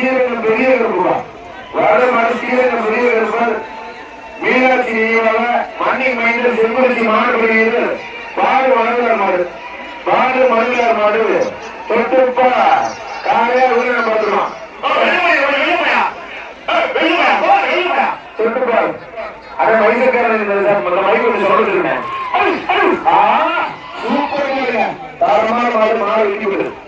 கருப்பா வர மனசிலே இந்த பெரிய கருப்பர் மீனாட்சி ஈவாக மண்ணி மைந்த செம்பருத்தி மாடு பிடிக்கிறது பாடு மணலார் மாடு. பாடு மணலார் மாடு. தொட்டுப்பா காலையா உள்ள பார்த்துருவான் தொட்டுப்பா அட மைசக்காரன் இந்த மைக் ஒன்று சொல்லிட்டு இருக்கேன் சூப்பரா மாடு மாடு வெட்டி விடு. அன்னைக்கா